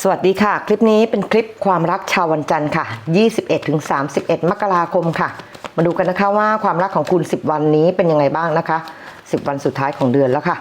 สวัสดีค่ะ คลิปนี้เป็นคลิปความรักชาววันจันทร์ค่ะ 21ถึง31 มกราคมค่ะ มาดูกันนะคะว่าความรักของคุณ 10 วันนี้เป็นยังไงบ้างนะคะ 10 วันสุดท้ายของเดือนแล้วค่ะ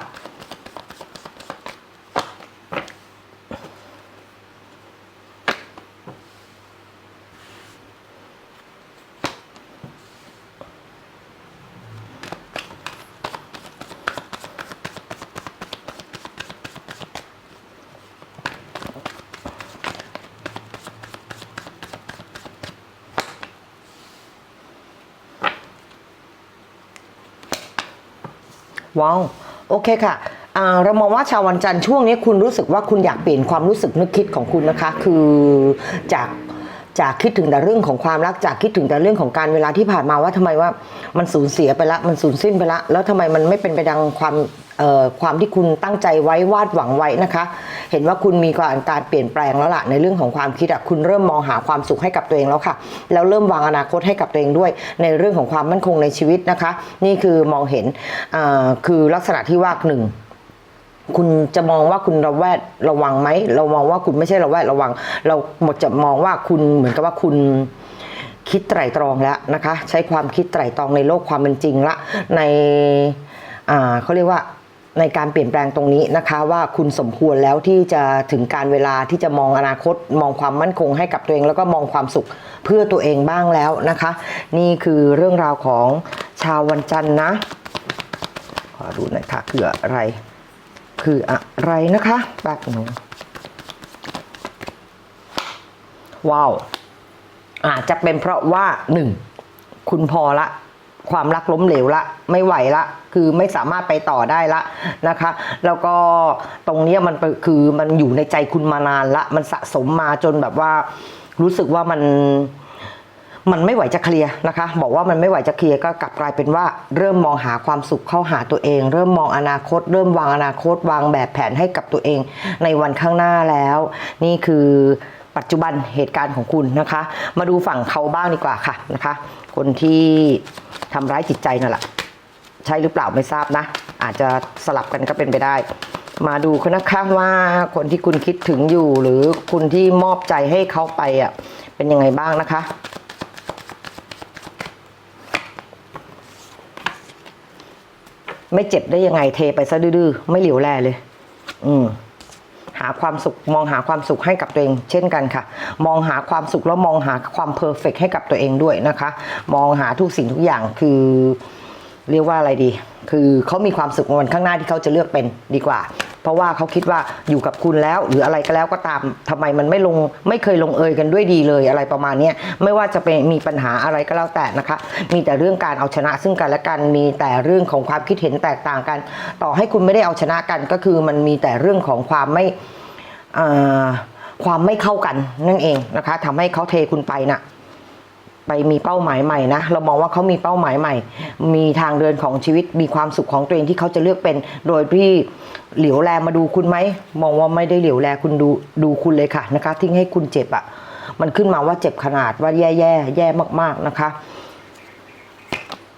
ว้าวโอเคค่ะเรามองว่าชาววันจันทร์ช่วงนี้คุณรู้สึกว่าคุณอยากเปลี่ยนความรู้สึกนึกคิดของคุณนะคะ คือจาก จากคิดถึงแต่เรื่องของความรักจากคิดถึงแต่เรื่องของการเวลาที่ผ่านมาว่าทำไมว่ามันสูญเสียไปละมันสูญสิ้นไปละแล้วทำไมมันไม่เป็นไปดังความความที่คุณตั้งใจไว้วาดหวังไว้นะคะ เห็นว่าคุณมีการการเปลี่ยนแปลงแล้วล่ะในเรื่องของความคิดอะคุณเริ่มมองหาความสุขให้กับตัวเองแล้วค่ะ แล้วเริ่มวางอนาคตให้กับตัวเองด้วย ในเรื่องของความมั่นคงในชีวิตนะคะ นี่คือมองเห็นคือลักษณะที่ว่าหนึ่ง คุณจะมองว่าคุณระแวดระวังไหมเรามองว่าคุณไม่ใช่ระแวดระวัง เราหมดจะมองว่าคุณเหมือนกับว่าคุณคิดไตร่ตรองแล้วนะคะ ใช้ความคิดไตร่ตรองในโลกความเป็นจริงละในอ่าเขาเรียกว่าในการเปลี่ยนแปลงตรงนี้นะคะ ว่าคุณสมควรแล้วที่จะถึงการเวลาที่จะมองอนาคต มองความมั่นคงให้กับตัวเอง แล้วก็มองความสุขเพื่อตัวเองบ้างแล้วนะคะ นี่คือเรื่องราวของชาววันจันทร์นะขอดูหน่อยค่ะคืออะไร คืออะไรนะคะแป๊บหนึงว้าวอาจจะเป็นเพราะว่าหนึ่งคุณพอละ ความรักล้มเหลวละ ไม่ไหวละ คือไม่สามารถไปต่อได้ละนะคะ แล้วก็ตรงเนี้ยมันคือมันอยู่ในใจคุณมานานละ มันสะสมมาจนแบบว่ารู้สึกว่ามัน มันไม่ไหวจะเคลียร์นะคะ บอกว่ามันไม่ไหวจะเคลียร์ก็กลับกลายเป็นว่า เริ่มมองหาความสุขเข้าหาตัวเอง เริ่มมองอนาคต เริ่มวางอนาคต วางแบบแผนให้กับตัวเอง ในวันข้างหน้าแล้ว นี่คือปัจจุบันเหตุการณ์ของคุณนะคะ มาดูฝั่งเขาบ้างดีกว่าค่ะนะคะ คนที่ทำร้ายจิตใจนั่นแหละใช่หรือเปล่าไม่ทราบนะ อาจจะสลับกันก็เป็นไปได้ มาดูกันนะคะว่าคนที่คุณคิดถึงอยู่ หรือคุณที่มอบใจให้เขาไปอะเป็นยังไงบ้างนะคะ ไม่เจ็บได้ยังไงเทไปซะดื้อๆไม่เหลียวแลเลย อืมหาความสุขมองหาความสุขให้กับตัวเอง เช่นกันค่ะ มองหาความสุขแล้วมองหาความเพอร์เฟกให้กับตัวเองด้วยนะคะ มองหาทุกสิ่งทุกอย่างคือ เรียกว่าอะไรดี คือเขามีความสุขวันข้างหน้าที่เขาจะเลือกเป็นดีกว่า เพราะว่าเขาคิดว่าอยู่กับคุณแล้ว หรืออะไรก็แล้วก็ตามทำไมมันไม่ลงไม่เคยลงเอยกันด้วยดีเลยอะไรประมาณนี้ไม่ว่าจะเป็นมีปัญหาอะไรก็แล้วแต่นะคะ มีแต่เรื่องการเอาชนะซึ่งกันและกันมีแต่เรื่องของความคิดเห็นแตกต่างกัน ต่อให้คุณไม่ได้เอาชนะกันก็คือมันมีแต่เรื่องของความไม่ความไม่เข้ากันนั่นเองนะคะทำให้เขาเทคุณไปน่ะ ไปมีเป้าหมายใหม่นะเรามองว่าเขามีเป้าหมายใหม่ มีทางเดินของชีวิตมีความสุขของตัวเองที่เขาจะเลือกเป็น โดยที่เหลียวแลมาดูคุณไหมมองว่าไม่ได้เหลียวแลคุณดูดูคุณเลยค่ะนะคะทิ้งให้คุณเจ็บอะ่ะมันขึ้นมาว่าเจ็บขนาดว่าแย่แย่แย่มากๆนะคะ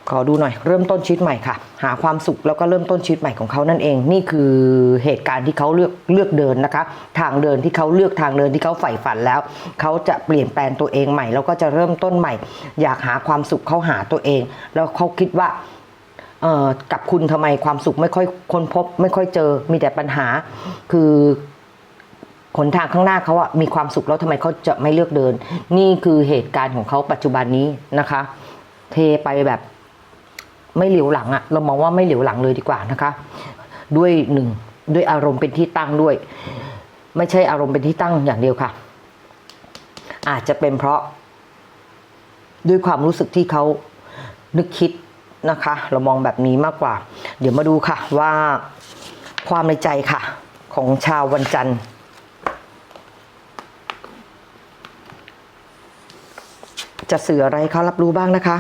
ขอดูหน่อยเริ่มต้นชีวิตใหม่ค่ะ หาความสุขแล้วก็เริ่มต้นชีวิตใหม่ของเขานั่นเอง นี่คือเหตุการณ์ที่เขาเลือกเลือกเดินนะคะ ทางเดินที่เขาเลือกทางเดินที่เขาใฝ่ฝันแล้ว เขาจะเปลี่ยนแปลงตัวเองใหม่ แล้วก็จะเริ่มต้นใหม่ อยากหาความสุขเขาหาตัวเอง แล้วเขาคิดว่ากับคุณทำไมความสุขไม่ค่อยค้นพบ ไม่ค่อยเจอมีแต่ปัญหาคือหนทางข้างหน้าเขาอะมีความสุขแล้วทำไมเขาจะไม่เลือกเดิน นี่คือเหตุการณ์ของเขาปัจจุบันนี้นะคะ เทไปแบบ ไม่เหลียวหลังอะเรามองว่าไม่เหลียวหลังเลยดีกว่านะคะ ด้วยหนึ่งด้วยอารมณ์เป็นที่ตั้งด้วย ไม่ใช่อารมณ์เป็นที่ตั้งอย่างเดียวค่ะ อาจจะเป็นเพราะ ด้วยความรู้สึกที่เขานึกคิดนะคะ เรามองแบบนี้มากกว่า เดี๋ยวมาดูค่ะว่าความในใจค่ะ ของชาววันจันทร์จะสื่ออะไรเขารับรู้บ้างนะคะ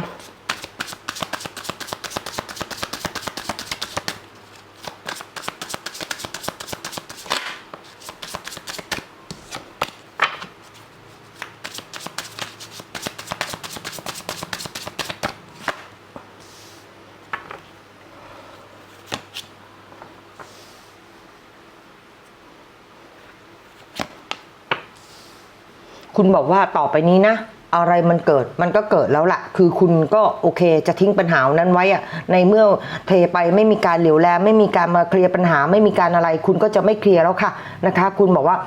คุณบอกว่าต่อไปนี้นะอะไรมันเกิดมันก็เกิดแล้วล่ะ คือคุณก็โอเคจะทิ้งปัญหานั้นไว้อะในเมื่อเทไปไม่มีการเหลียวแลไม่มีการมาเคลียร์ปัญหาไม่มีการอะไร คุณก็จะไม่เคลียร์แล้วค่ะนะคะ คุณบอกว่า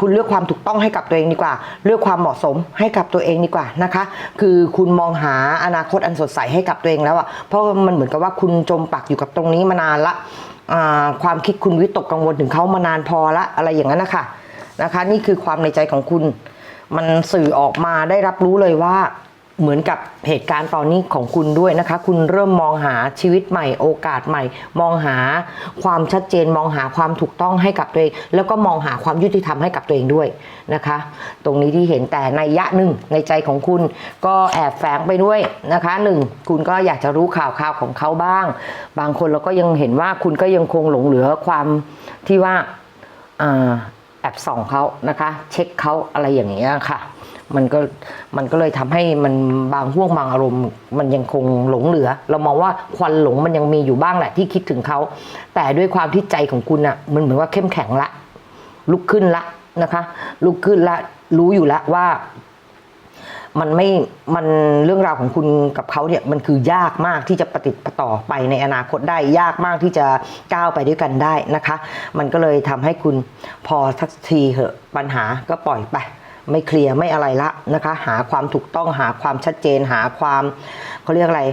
คุณเลือกความถูกต้องให้กับตัวเองดีกว่า เลือกความเหมาะสมให้กับตัวเองดีกว่านะคะ คือคุณมองหาอนาคตอันสดใสให้กับตัวเองแล้วอะเพราะมันเหมือนกับว่าคุณจมปักอยู่กับตรงนี้มานานละความคิดคุณวิตกกังวลถึงเขามานานพอละอะไรอย่างนั้นนะคะนะคะ นี่คือความในใจของคุณ มันสื่อออกมาได้รับรู้เลยว่าเหมือนกับเหตุการณ์ตอนนี้ของคุณด้วยนะคะ คุณเริ่มมองหาชีวิตใหม่ โอกาสใหม่ มองหาความชัดเจน มองหาความถูกต้องให้กับตัวเอง แล้วก็มองหาความยุติธรรมให้กับตัวเองด้วยนะคะ ตรงนี้ที่เห็นแต่ในยะหนึ่งในใจของคุณก็แอบแฝงไปด้วยนะคะหนึ่งคุณก็อยากจะรู้ข่าวข่าวของเขาบ้าง บางคนเราก็ยังเห็นว่าคุณก็ยังคงหลงเหลือความที่ว่าอ่า แอบส่องเขานะคะ เช็คเขาอะไรอย่างเงี้ยค่ะ มันก็มันก็เลยทำให้มันบางห่วงบางอารมณ์ มันยังคงหลงเหลือ เรามองว่าควันหลงมันยังมีอยู่บ้างแหละที่คิดถึงเขา แต่ด้วยความที่ใจของคุณอะ่ะมันเหมือนว่าเข้มแข็งละ ลุกขึ้นละนะคะ ลุกขึ้นละรู้อยู่แล้วว่า มันไม่มันเรื่องราวของคุณกับเขาเนี่ยมันคือยากมากที่จะปฏิดประต่อไปในอนาคตได้ยากมากที่จะก้าวไปด้วยกันได้นะคะ มันก็เลยทำให้คุณพอสักทีเหอะปัญหาก็ปล่อยไปไม่เคลียร์ไม่อะไรละนะคะ หาความถูกต้องหาความชัดเจน หาความเขาเรียกอะไร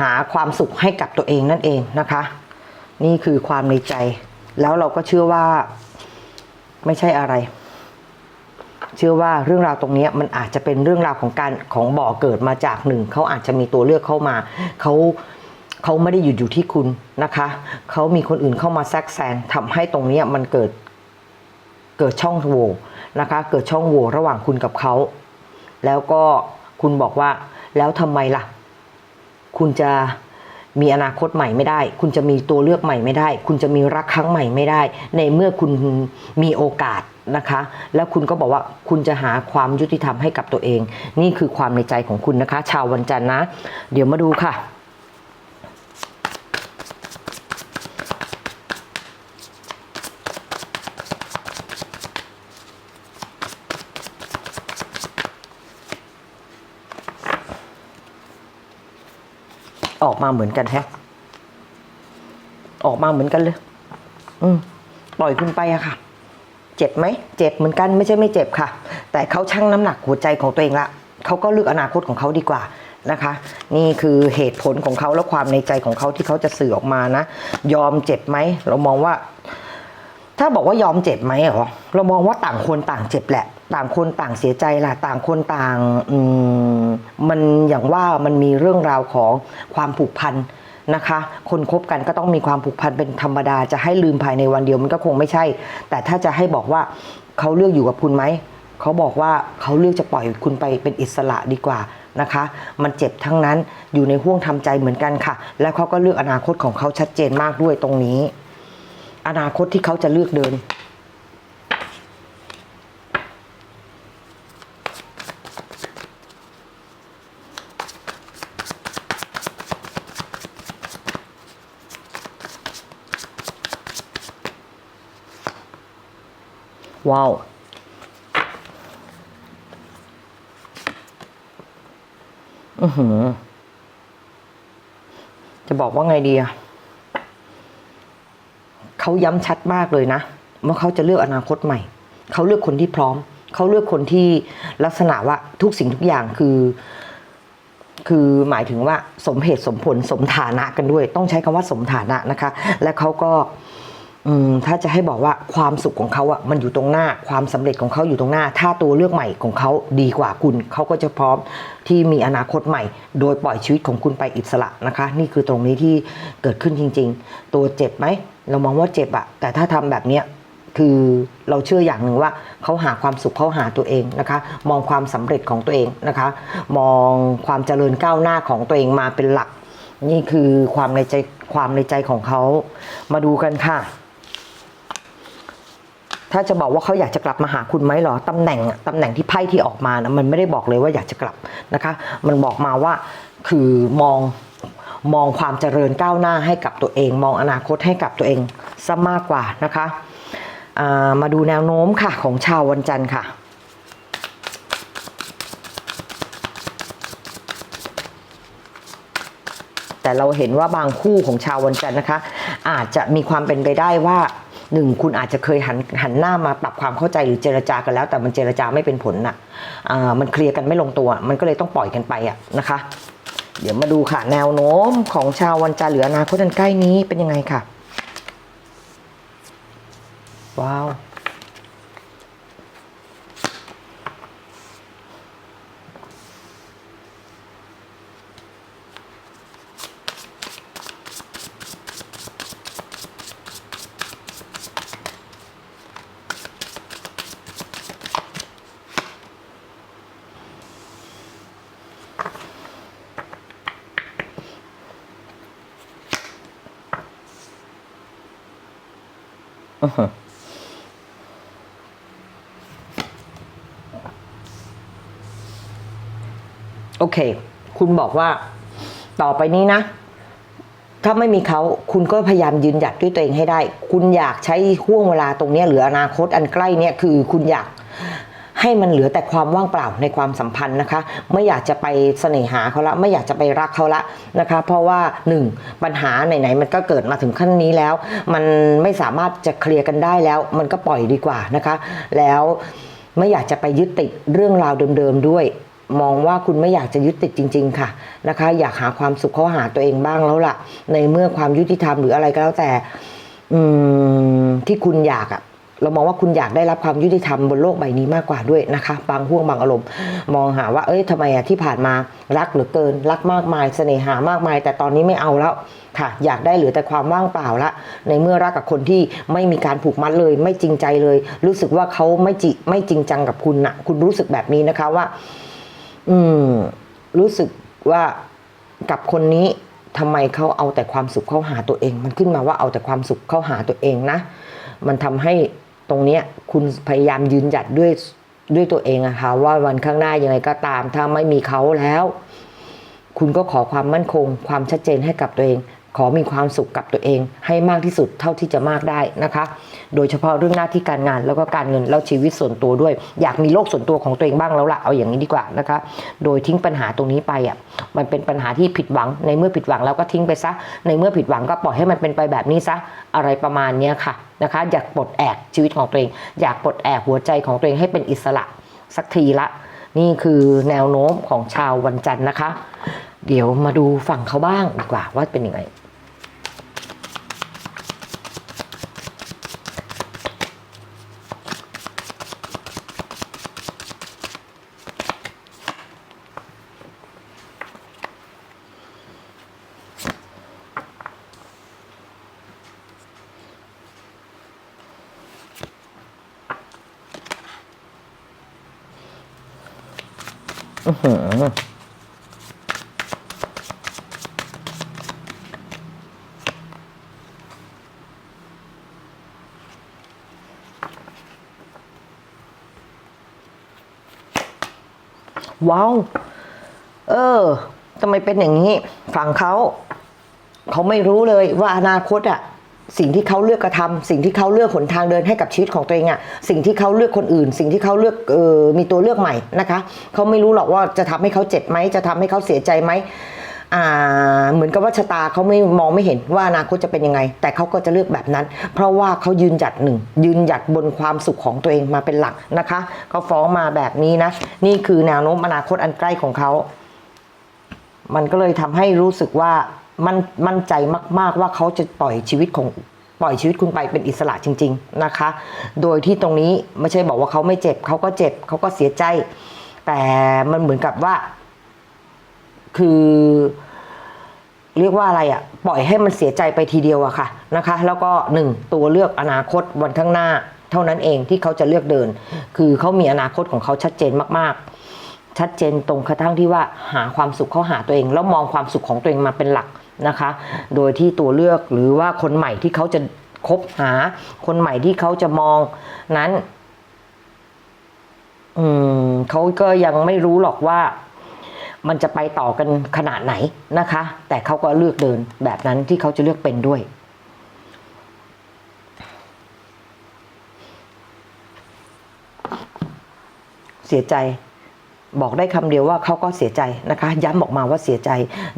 หาความสุขให้กับตัวเองนั่นเองนะคะ นี่คือความในใจ แล้วเราก็เชื่อว่าไม่ใช่อะไร เชื่อว่าเรื่องราวตรงนี้มันอาจจะเป็นเรื่องราวของการของบ่อเกิดมาจากหนึ่งเขาอาจจะมีตัวเลือกเข้ามาเขาเขาไม่ได้หยุดอยู่ที่คุณนะคะเขามีคนอื่นเข้ามาแทรกแซงทำให้ตรงนี้มันเกิดเกิดช่องโหว่นะคะ เกิดช่องโหว่ระหว่างคุณกับเขาแล้วก็คุณบอกว่าแล้วทำไมล่ะ คุณจะ มีอนาคตใหม่ไม่ได้ คุณจะมีตัวเลือกใหม่ไม่ได้ คุณจะมีรักครั้งใหม่ไม่ได้ ในเมื่อคุณมีโอกาสนะคะ แล้วคุณก็บอกว่าคุณจะหาความยุติธรรมให้กับตัวเอง นี่คือความในใจของคุณนะคะ ชาววันจันทร์นะ เดี๋ยวมาดูค่ะ มาเหมือนกันแฮะ ออกมาเหมือนกันเลย อืมปล่อยคุณไปอะค่ะ เจ็บไหม เจ็บเหมือนกันไม่ใช่ไม่เจ็บค่ะ แต่เขาชั่งน้ำหนักหัวใจของตัวเองละเขาก็เลือกอนาคตของเขาดีกว่านะคะ นี่คือเหตุผลของเขาและความในใจของเขาที่เขาจะสื่อออกมานะ ยอมเจ็บไหม เรามองว่า ถ้าบอกว่ายอมเจ็บไหมหรอเรามองว่าต่างคนต่างเจ็บแหละ ต่างคนต่างเสียใจล่ะ ต่างคนต่างอืมมันอย่างว่ามันมีเรื่องราวของความผูกพันนะคะ คนคบกันก็ต้องมีความผูกพันเป็นธรรมดาจะให้ลืมภายในวันเดียวมันก็คงไม่ใช่ แต่ถ้าจะให้บอกว่าเขาเลือกอยู่กับคุณไหมเขาบอกว่าเขาเลือกจะปล่อยคุณไปเป็นอิสระดีกว่านะคะ มันเจ็บทั้งนั้นอยู่ในห่วงทำใจเหมือนกันค่ะ แล้วเขาก็เลือกอนาคตของเขาชัดเจนมากด้วยตรงนี้ อนาคตที่เขาจะเลือกเดิน ว้าวอือหือ จะบอกว่าไงดีอะ เขาย้ำชัดมากเลยนะว่าเขาจะเลือกอนาคตใหม่ เขาเลือกคนที่พร้อม เขาเลือกคนที่ลักษณะว่าทุกสิ่งทุกอย่างคือ คือหมายถึงว่าสมเหตุสมผลสมฐานะกันด้วย ต้องใช้คำว่าสมฐานะนะคะ และเขาก็อืมถ้าจะให้บอกว่าความสุขของเขาอะมันอยู่ตรงหน้าความสำเร็จของเขาอยู่ตรงหน้า ถ้าตัวเลือกใหม่ของเขาดีกว่าคุณ เขาก็จะพร้อมที่มีอนาคตใหม่ โดยปล่อยชีวิตของคุณไปอิสระนะคะ นี่คือตรงนี้ที่เกิดขึ้นจริง ๆ ตัวเจ็บไหม เรามองว่าเจ็บอะแต่ถ้าทำแบบเนี้ยคือเราเชื่ออย่างหนึ่งว่าเขาหาความสุขเขาหาตัวเองนะคะ มองความสำเร็จของตัวเองนะคะ มองความเจริญก้าวหน้าของตัวเองมาเป็นหลัก นี่คือความในใจความในใจของเขามาดูกันค่ะ ถ้าจะบอกว่าเขาอยากจะกลับมาหาคุณไหมเหรอตำแหน่งตำแหน่งที่ไพ่ที่ออกมานะมันไม่ได้บอกเลยว่าอยากจะกลับนะคะ มันบอกมาว่าคือมอง มองความเจริญก้าวหน้าให้กับตัวเอง มองอนาคตให้กับตัวเองซะมากกว่านะคะมาดูแนวโน้มค่ะของชาววันจันทร์ค่ะแต่เราเห็นว่าบางคู่ของชาววันจันทร์นะคะ อาจจะมีความเป็นไปได้ว่าหนึ่งคุณอาจจะเคยหันหันหน้ามาปรับความเข้าใจหรือเจรจากันแล้ว แต่มันเจรจาไม่เป็นผลนะ่ะมันเคลียร์กันไม่ลงตัว มันก็เลยต้องปล่อยกันไปอะนะคะ เดี๋ยวมาดูค่ะแนวโน้มของชาววันจันทร์หรืออนาคตอันใกล้นี้เป็นยังไงค่ะ ว้าว โอเค คุณบอกว่า ต่อไปนี้นะ ถ้าไม่มีเขาคุณก็พยายามยืนหยัดด้วยตัวเองให้ได้ คุณอยากใช้ห่วงเวลาตรงนี้หรืออนาคตอันใกล้เนี่ยคือ คุณอยาก ให้มันเหลือแต่ความว่างเปล่าในความสัมพันธ์นะคะ ไม่อยากจะไปเสน่หาเขาละไม่อยากจะไปรักเขาละนะคะ เพราะว่าหนึ่งปัญหาไหนๆมันก็เกิดมาถึงขั้นนี้แล้ว มันไม่สามารถจะเคลียร์กันได้แล้ว มันก็ปล่อยดีกว่านะคะ แล้วไม่อยากจะไปยึดติดเรื่องราวเดิมๆด้วยมองว่าคุณไม่อยากจะยึดติดจริง ๆ ค่ะนะคะ อยากหาความสุขเข้าหาตัวเองบ้างแล้วล่ะ ในเมื่อความยุติธรรมหรืออะไรก็แล้วแต่อืมที่คุณอยากอะ เรามองว่าคุณอยากได้รับความยุติธรรมบนโลกใบนี้มากกว่าด้วยนะคะ บางห่วงบางอารมณ์ มองหาว่าเอ้ยทำไมอะที่ผ่านมารักเหลือเกิน รักมากมายเสน่หามากมาย แต่ตอนนี้ไม่เอาแล้วค่ะ อยากได้เหลือแต่ความว่างเปล่าละ ในเมื่อรักกับคนที่ไม่มีการผูกมัดเลย ไม่จริงใจเลย รู้สึกว่าเขาไม่จิไม่จริงจังกับคุณนะคุณรู้สึกแบบนี้นะคะว่า อืม รู้สึกว่ากับคนนี้ทำไมเขาเอาแต่ความสุขเข้าหาตัวเอง มันขึ้นมาว่าเอาแต่ความสุขเข้าหาตัวเองนะ มันทำให้ ตรงเนี้ยคุณพยายามยืนหยัดด้วยด้วยตัวเองอะค่ะว่าวันข้างหน้ายังไงก็ตาม ถ้าไม่มีเขาแล้ว คุณก็ขอความมั่นคง ความชัดเจนให้กับตัวเอง ขอมีความสุขกับตัวเอง ให้มากที่สุดเท่าที่จะมากได้นะคะ โดยเฉพาะเรื่องหน้าที่การงานแล้วก็การเงินแล้วชีวิตส่วนตัวด้วย อยากมีโลกส่วนตัวของตัวเองบ้างแล้วล่ะเอาอย่างนี้ดีกว่านะคะ โดยทิ้งปัญหาตรงนี้ไปอะมันเป็นปัญหาที่ผิดหวังในเมื่อผิดหวังแล้วก็ทิ้งไปซะ ในเมื่อผิดหวังก็ปล่อยให้มันเป็นไปแบบนี้ซะอะไรประมาณนี้ค่ะนะคะอยากปลดแอกชีวิตของตัวเอง อยากปลดแอกหัวใจของตัวเองให้เป็นอิสระสักทีละ นี่คือแนวโน้มของชาววันจันทร์นะคะ เดี๋ยวมาดูฝั่งเขาบ้างดีกว่าว่าเป็นยังไง ว้าวเออทำไมเป็นอย่างนี้ฝั่งเขาเขาไม่รู้เลยว่าอนาคตอะสิ่งที่เขาเลือกกระทำสิ่งที่เขาเลือกหนทางเดินให้กับชีวิตของตัวเองอะสิ่งที่เขาเลือกคนอื่น สิ่งที่เขาเลือกเออมีตัวเลือกใหม่นะคะเขาไม่รู้หรอกว่าจะทำให้เขาเจ็บไหมจะทำให้เขาเสียใจไหม เหมือนกับว่าชะตาเขาไม่มองไม่เห็นว่าอนาคตจะเป็นยังไง แต่เขาก็จะเลือกแบบนั้น เพราะว่าเขายืนหยัดหนึ่งยืนหยัดบนความสุขของตัวเองมาเป็นหลักนะคะเขาฟ้องมาแบบนี้นะ นี่คือแนวโน้มอนาคตอันใกล้ของเขา มันก็เลยทำให้รู้สึกว่ามันมั่นใจมาก ๆ ว่าเขาจะปล่อยชีวิตของปล่อยชีวิตคุณไปเป็นอิสระจริง ๆนะคะ โดยที่ตรงนี้ไม่ใช่บอกว่าเขาไม่เจ็บเขาก็เจ็บเขาก็เสียใจ แต่มันเหมือนกับว่า คือ เรียกว่าอะไรอะ่ะ ปล่อยให้มันเสียใจไปทีเดียวอะค่ะนะคะ แล้วก็หนึ่งตัวเลือกอนาคตวันข้างหน้า เท่านั้นเองที่เขาจะเลือกเดิน คือเขามีอนาคตของเขาชัดเจนมากๆ ชัดเจนตรงกระทั่งที่ว่าหาความสุขเข้าหาตัวเอง แล้วมองความสุขของตัวเองมาเป็นหลักนะคะ โดยที่ตัวเลือกหรือว่าคนใหม่ที่เขาจะคบหา คนใหม่ที่เขาจะมองนั้น อืมเขาก็ยังไม่รู้หรอกว่า มันจะไปต่อกันขนาดไหนนะคะ แต่เขาก็เลือกเดินแบบนั้นที่เขาจะเลือกเป็นด้วยเสียใจบอกได้คำเดียวว่าเขาก็เสียใจนะคะ ย้ำออกมาว่าเสียใจ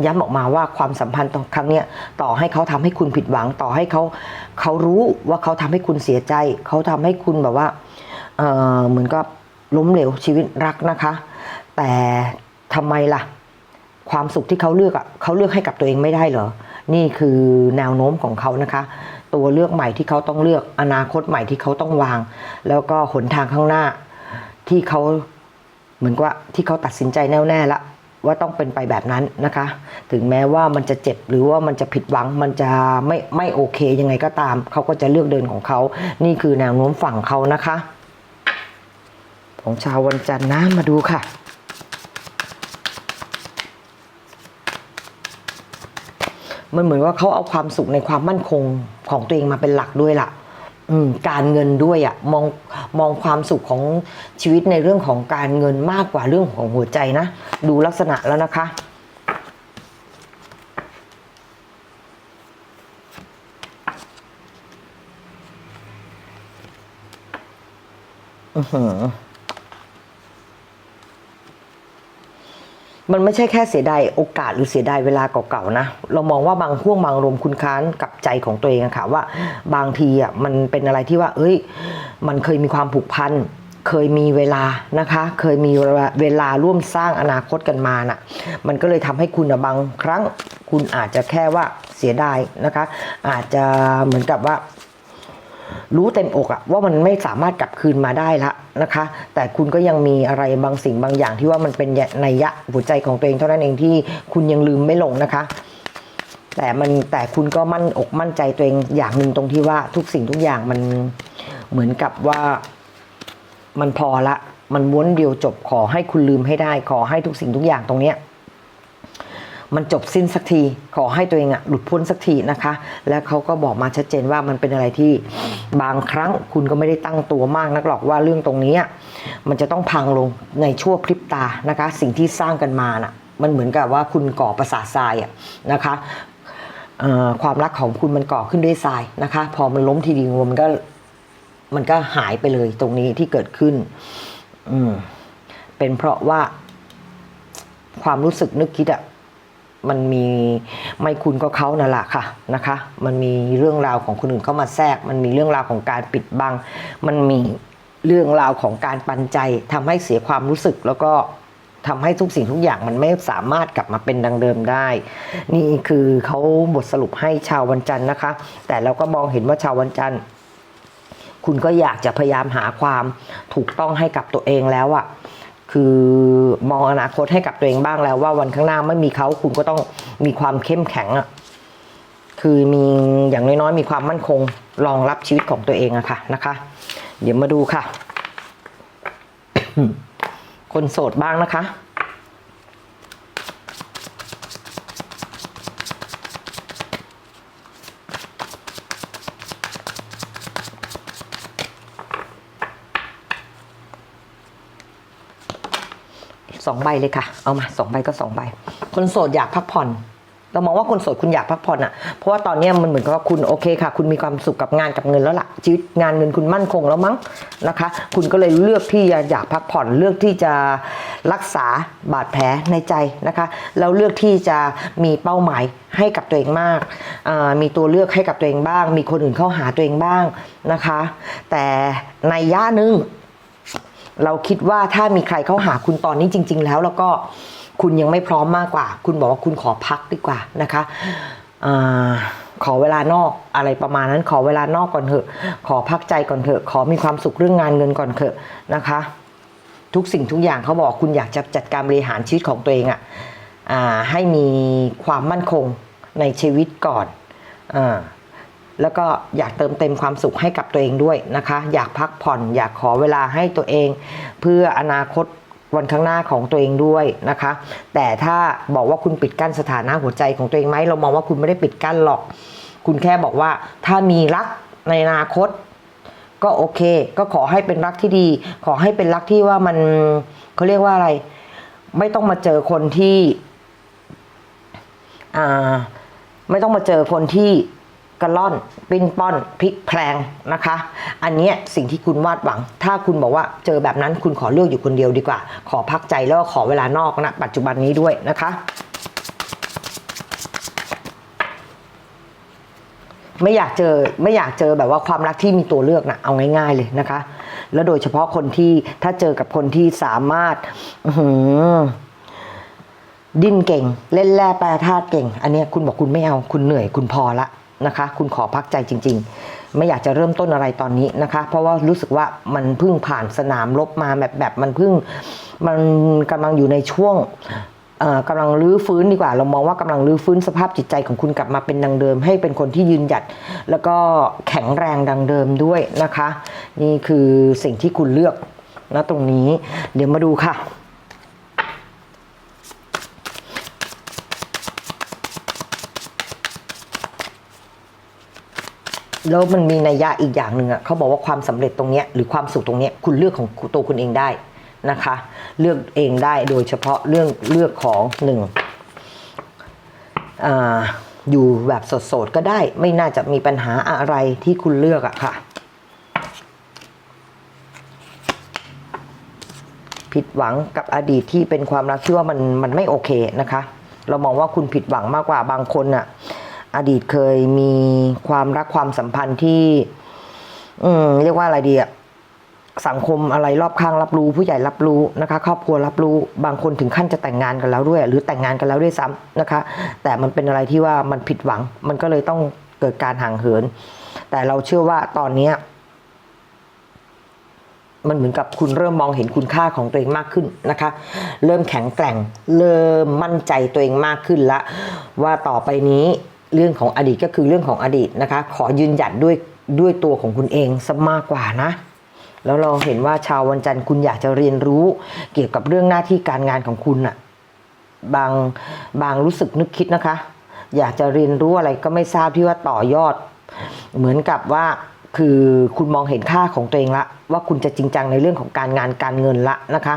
ย้ำออกมาว่าความสัมพันธ์ตรงครั้งเนี้ยต่อให้เขาทำให้คุณผิดหวังต่อให้เขาเขารู้ว่าเขาทำให้คุณเสียใจ เขาทำให้คุณแบบว่าเออเหมือนกับล้มเหลวชีวิตรักนะคะ แต่ ทำไมล่ะ ความสุขที่เขาเลือกอะเขาเลือกให้กับตัวเองไม่ได้เหรอ นี่คือแนวโน้มของเขานะคะ ตัวเลือกใหม่ที่เขาต้องเลือกอนาคตใหม่ที่เขาต้องวาง แล้วก็หนทางข้างหน้า ที่เขาเหมือนว่าที่เขาตัดสินใจแน่วแน่ละว่าต้องเป็นไปแบบนั้นนะคะ ถึงแม้ว่ามันจะเจ็บหรือว่ามันจะผิดหวัง มันจะไม่ไม่โอเคยังไงก็ตาม เขาก็จะเลือกเดินของเขา นี่คือแนวโน้มฝั่งเขานะคะ ของชาววันจันทร์นะ มาดูค่ะ มันเหมือนว่าเขาเอาความสุขในความมั่นคงของตัวเองมาเป็นหลักด้วยล่ะการเงินด้วยอะ่ะมองมองความสุขของชีวิตในเรื่องของการเงินมากกว่าเรื่องของหัวใจนะ ดูลักษณะแล้วนะคะ อือหือ มันไม่ใช่แค่เสียดายโอกาสหรือเสียดายเวลาเก่าๆนะ เรามองว่าบางห่วงบางลมคุณค้านกับใจของตัวเองอะค่ะว่า บางทีอะมันเป็นอะไรที่ว่า เอ้ย มันเคยมีความผูกพันเคยมีเวลานะคะ เคยมีเวลาลาร่วมสร้างอนาคตกันมาน่ะ มันก็เลยทำให้คุณบางครั้ง คุณอาจจะแค่ว่าเสียดายนะคะ อาจจะเหมือนกับว่า รู้เต็มอกอะว่ามันไม่สามารถกลับคืนมาได้ละนะคะ แต่คุณก็ยังมีอะไรบางสิ่งบางอย่างที่ว่ามันเป็นในยยะหัวใจของตัวเองเท่านั้นเองที่คุณยังลืมไม่ลงนะคะ แต่มันแต่คุณก็มั่นอกมั่นใจตัวเองอย่างหนึ่งตรงที่ว่าทุกสิ่งทุกอย่างมันเหมือนกับว่ามันพอละ มันม้วนเดียวจบขอให้คุณลืมให้ได้ ขอให้ทุกสิ่งทุกอย่างตรงเนี้ย มันจบสิ้นสักที ขอให้ตัวเองอะหลุดพ้นสักทีนะคะ แล้วเขาก็บอกมาชัดเจนว่ามันเป็นอะไรที่บางครั้งคุณก็ไม่ได้ตั้งตัวมากนักหรอกว่าเรื่องตรงนี้มันจะต้องพังลงในชั่วพริบตานะคะ สิ่งที่สร้างกันมาน่ะมันเหมือนกับว่าคุณก่อประสาททรายอะนะคะความรักของคุณมันก่อขึ้นด้วยทรายนะคะ พอมันล้มทีเดียวมันก็มันก็หายไปเลยตรงนี้ที่เกิดขึ้น อืมเป็นเพราะว่าความรู้สึกนึกคิดอะ มันมีไม่คุณก็เขานั่นแหละค่ะนะคะ มันมีเรื่องราวของคนอื่นเข้ามาแทรก มันมีเรื่องราวของการปิดบัง มันมีเรื่องราวของการปันใจทำให้เสียความรู้สึกแล้วก็ทำให้ทุกสิ่งทุกอย่างมันไม่สามารถกลับมาเป็นดังเดิมได้ นี่คือเขาบทสรุปให้ชาววันจันทร์นะคะ แต่เราก็มองเห็นว่าชาววันจันทร์ คุณก็อยากจะพยายามหาความถูกต้องให้กับตัวเองแล้วอะ คือมองอนาคตให้กับตัวเองบ้างแล้วว่าวันข้างหน้าไม่มีเขาคุณก็ต้องมีความเข้มแข็งอะคือมีอย่างน้อยๆมีความมั่นคงรองรับชีวิตของตัวเองอะค่ะนะคะ เดี๋ยวมาดูค่ะ คนโสดบ้างนะคะ สองใบเลยค่ะ เอามาสองใบก็สองใบ คนโสดอยากพักผ่อน เรามองว่าคนโสดคุณอยากพักผ่อนอะเพราะว่าตอนนี้มันเหมือนกับว่าคุณโอเคค่ะ คุณมีความสุขกับงานกับเงินแล้วล่ะชีวิตงานเงินคุณมั่นคงแล้วมั้งนะคะ คุณก็เลยเลือกที่จะอยากพักผ่อนเลือกที่จะรักษาบาดแผลในใจนะคะแล้วเลือกที่จะมีเป้าหมายให้กับตัวเองมากอ่ามีตัวเลือกให้กับตัวเองบ้าง มีคนอื่นเข้าหาตัวเองบ้างนะคะ แต่ในย่าหนึง เราคิดว่าถ้ามีใครเข้าหาคุณตอนนี้จริง ๆ แล้วแล้วก็คุณยังไม่พร้อมมากกว่า คุณบอกว่าคุณขอพักดีกว่านะคะอขอเวลานอกอะไรประมาณนั้นขอเวลานอกก่อนเถอะ ขอพักใจก่อนเถอะ ขอมีความสุขเรื่องงานเงินก่อนเถอะนะคะ ทุกสิ่งทุกอย่างเขาบอกคุณอยากจะจัดการบริหารชีวิตของตัวเองอะ่ะให้มีความมั่นคงในชีวิตก่อนอา แล้วก็อยากเติมเต็มความสุขให้กับตัวเองด้วยนะคะ อยากพักผ่อน อยากขอเวลาให้ตัวเอง เพื่ออนาคตวันข้างหน้าของตัวเองด้วยนะคะ แต่ถ้าบอกว่าคุณปิดกั้นสถานะหัวใจของตัวเองไหมเรามองว่าคุณไม่ได้ปิดกั้นหรอก คุณแค่บอกว่าถ้ามีรักในอนาคต ก็โอเค ก็ขอให้เป็นรักที่ดี ขอให้เป็นรักที่ว่ามันเขาเรียกว่าอะไร ไม่ต้องมาเจอคนที่ อ่า ไม่ต้องมาเจอคนที่ กะล่อนปิ้นป้อนพลิกแพลงนะคะ อันนี้สิ่งที่คุณวาดหวัง ถ้าคุณบอกว่าเจอแบบนั้นคุณขอเลือกอยู่คนเดียวดีกว่า ขอพักใจแล้วขอเวลานอกนะปัจจุบันนี้ด้วยนะคะไม่อยากเจอไม่อยากเจอแบบว่าความรักที่มีตัวเลือกนะเอาง่าย ๆเลยนะคะ แล้วโดยเฉพาะคนที่ถ้าเจอกับคนที่สามารถดิ้นเก่ง เล่นแร่แปรธาตุเก่ง อันนี้คุณบอกคุณไม่เอาคุณเหนื่อยคุณพอละ นะคะ คุณขอพักใจจริง ๆ ไม่อยากจะเริ่มต้นอะไรตอนนี้นะคะ เพราะว่ารู้สึกว่ามันเพิ่งผ่านสนามรบมาแบบแบบมันเพิ่งมันกำลังอยู่ในช่วงเอ่อกำลังรื้อฟื้นดีกว่า เรามองว่ากำลังรื้อฟื้นสภาพจิตใจของคุณกลับมาเป็นดังเดิม ให้เป็นคนที่ยืนหยัด แล้วก็แข็งแรงดังเดิมด้วยนะคะ นี่คือสิ่งที่คุณเลือกนะตรงนี้ เดี๋ยวมาดูค่ะ แล้วมันมีนัยยะอีกอย่างหนึ่งอะเขาบอกว่าความสำเร็จตรงเนี้ยหรือความสุขตรงเนี้ยคุณเลือกของตัวคุณเองได้นะคะ เลือกเองได้โดยเฉพาะเรื่องเลือกของหนึ่งอาอยู่แบบสดๆก็ได้ ไม่น่าจะมีปัญหาอะไรที่คุณเลือกอะค่ะ ผิดหวังกับอดีตที่เป็นความรักที่ว่ามันมันไม่โอเคนะคะ เรามองว่าคุณผิดหวังมากกว่าบางคนน่ะ อดีตเคยมีความรักความสัมพันธ์ที่ อืม เรียกว่าอะไรดีอะสังคมอะไรรอบข้างรับรู้ ผู้ใหญ่รับรู้นะคะ ครอบครัวรับรู้บางคนถึงขั้นจะแต่งงานกันแล้วด้วย หรือแต่งงานกันแล้วด้วยซ้ำนะคะ แต่มันเป็นอะไรที่ว่ามันผิดหวัง มันก็เลยต้องเกิดการห่างเหิน แต่เราเชื่อว่าตอนเนี้ยมันเหมือนกับคุณเริ่มมองเห็นคุณค่าของตัวเองมากขึ้นนะคะ เริ่มแข็งแกร่ง เริ่มมั่นใจตัวเองมากขึ้นละว่าต่อไปนี้ เรื่องของอดีตก็คือเรื่องของอดีตนะคะ ขอยืนหยัดด้วยด้วยตัวของคุณเองซะมากกว่านะ แล้วเราเห็นว่าชาววันจันทร์คุณอยากจะเรียนรู้เกี่ยวกับเรื่องหน้าที่การงานของคุณอะบางบางรู้สึกนึกคิดนะคะ อยากจะเรียนรู้อะไรก็ไม่ทราบที่ว่าต่อยอด เหมือนกับว่าคือคุณมองเห็นค่าของตัวเองละ ว่าคุณจะจริงจังในเรื่องของการงานการเงินละนะคะ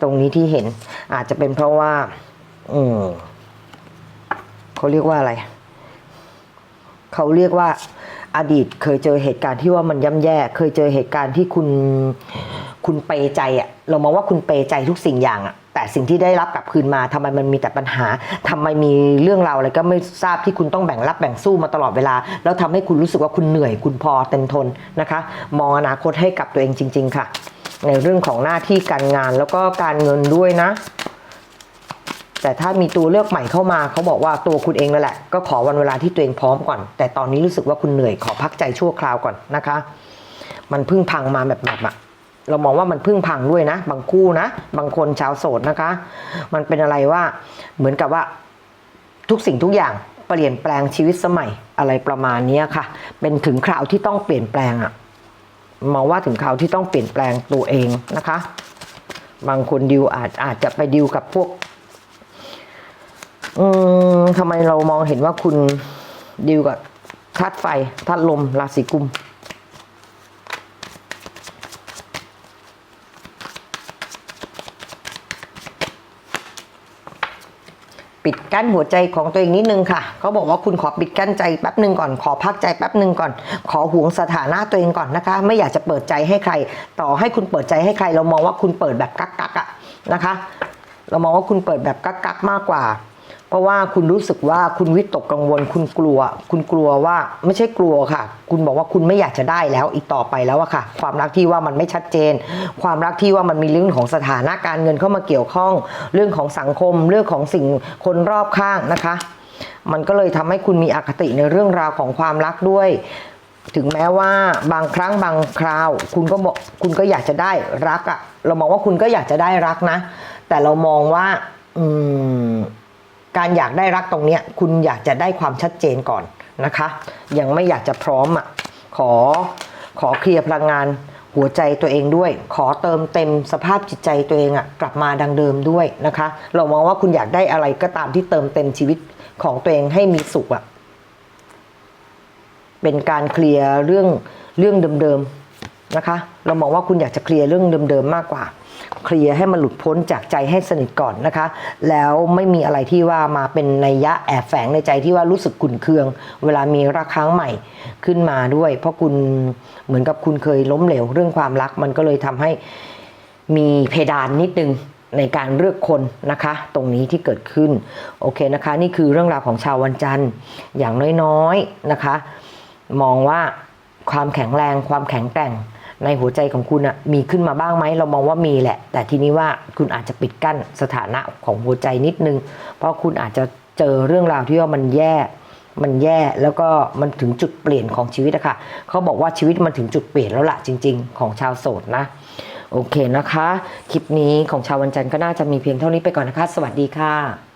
ตรงนี้ที่เห็นอาจจะเป็นเพราะว่า อืมเขาเรียกว่าอะไร เขาเรียกว่าอดีตเคยเจอเหตุการณ์ที่ว่ามันย่ำแย่ เคยเจอเหตุการณ์ที่คุณคุณเปย์ใจอะเรามองว่าคุณเปย์ใจทุกสิ่งอย่างอะแต่สิ่งที่ได้รับกลับคืนมาทำไมมันมีแต่ปัญหาทำไมมีเรื่องราวอะไรก็ไม่ทราบที่คุณต้องแบ่งรับแบ่งสู้มาตลอดเวลา แล้วทำให้คุณรู้สึกว่าคุณเหนื่อย คุณพอเต็มทนนะคะ มองอนาคตให้กับตัวเองจริง ๆ ค่ะ ในเรื่องของหน้าที่การงานแล้วก็การเงินด้วยนะ แต่ถ้ามีตัวเลือกใหม่เข้ามาเขาบอกว่าตัวคุณเองนั่นแหละ ก็ขอวันเวลาที่ตัวเองพร้อมก่อน แต่ตอนนี้รู้สึกว่าคุณเหนื่อยขอพักใจชั่วคราวก่อนนะคะ มันพึ่งพังมาแบบแบบอะเรามองว่ามันพึ่งพังด้วยนะ บางคู่นะ บางคนชาวโสดนะคะ มันเป็นอะไรว่าเหมือนกับว่าทุกสิ่งทุกอย่างเปลี่ยนแปลงชีวิตสมัยอะไรประมาณนี้ค่ะ เป็นถึงคราวที่ต้องเปลี่ยนแปลงอะมองว่าถึงคราวที่ต้องเปลี่ยนแปลงตัวเองนะคะ บางคนดิวอาจอาจจะไปดิวกับพวก อืมทำไมเรามองเห็นว่าคุณดิวกับธาตุไฟธาตุลมราศีกุมปิดกั้นหัวใจของตัวเองนิดนึงค่ะ เขาบอกว่าคุณขอปิดกั้นใจแป๊บหนึ่งก่อน ขอพักใจแป๊บหนึ่งก่อน ขอหวงสถานะตัวเองก่อนนะคะ ไม่อยากจะเปิดใจให้ใคร ต่อให้คุณเปิดใจให้ใคร เรามองว่าคุณเปิดแบบกักกักอะนะคะ เรามองว่าคุณเปิดแบบกักกักมากกว่า เพราะว่าคุณรู้สึกว่าคุณวิตกกังวล คุณกลัว คุณกลัวว่าไม่ใช่กลัวค่ะ คุณบอกว่าคุณไม่อยากจะได้แล้วอีกต่อไปแล้วอะค่ะ ความรักที่ว่ามันไม่ชัดเจน ความรักที่ว่ามันมีเรื่องของสถานะการเงินเข้ามาเกี่ยวข้อง เรื่องของสังคม เรื่องของสิ่งคนรอบข้างนะคะ มันก็เลยทำให้คุณมีอคติในเรื่องราวของความรักด้วยถึงแม้ว่าบางครั้งบางคราว คุณก็บอกคุณก็อยากจะได้รักอะเรามองว่าคุณก็อยากจะได้รักนะ แต่เรามองว่า อืม การอยากได้รักตรงเนี้ยคุณอยากจะได้ความชัดเจนก่อนนะคะ ยังไม่อยากจะพร้อมอะขอขอเคลียร์พลังงานหัวใจตัวเองด้วย ขอเติมเต็มสภาพจิตใจตัวเองอะกลับมาดังเดิมด้วยนะคะ เรามองว่าคุณอยากได้อะไรก็ตามที่เติมเต็มชีวิตของตัวเองให้มีสุขอะเป็นการเคลียร์เรื่องเรื่องเดิมๆนะคะ เรามองว่าคุณอยากจะเคลียร์เรื่องเดิมๆมากกว่า เคลียร์ให้มันหลุดพ้นจากใจให้สนิทก่อนนะคะ แล้วไม่มีอะไรที่ว่ามาเป็นนัยยะแอบแฝงในใจที่ว่ารู้สึกขุ่นเคือง เวลามีรักครั้งใหม่ขึ้นมาด้วย เพราะคุณเหมือนกับคุณเคยล้มเหลวเรื่องความรักมันก็เลยทำให้มีเพดานนิดนึงในการเลือกคนนะคะ ตรงนี้ที่เกิดขึ้นโอเคนะคะ นี่คือเรื่องราวของชาววันจันทร์อย่างน้อยๆนะคะ มองว่าความแข็งแรงความแข็งแกร่ง ในหัวใจของคุณอะมีขึ้นมาบ้างไหมเรามองว่ามีแหละ แต่ทีนี้ว่าคุณอาจจะปิดกั้นสถานะของหัวใจนิดนึง เพราะคุณอาจจะเจอเรื่องราวที่ว่ามันแย่มันแย่แล้วก็มันถึงจุดเปลี่ยนของชีวิตอะค่ะเขาบอกว่าชีวิตมันถึงจุดเปลี่ยนแล้วล่ะจริง ๆ ของชาวโสดนะโอเคนะคะ คลิปนี้ของชาววันจันทร์ก็น่าจะมีเพียงเท่านี้ไปก่อนนะคะ สวัสดีค่ะ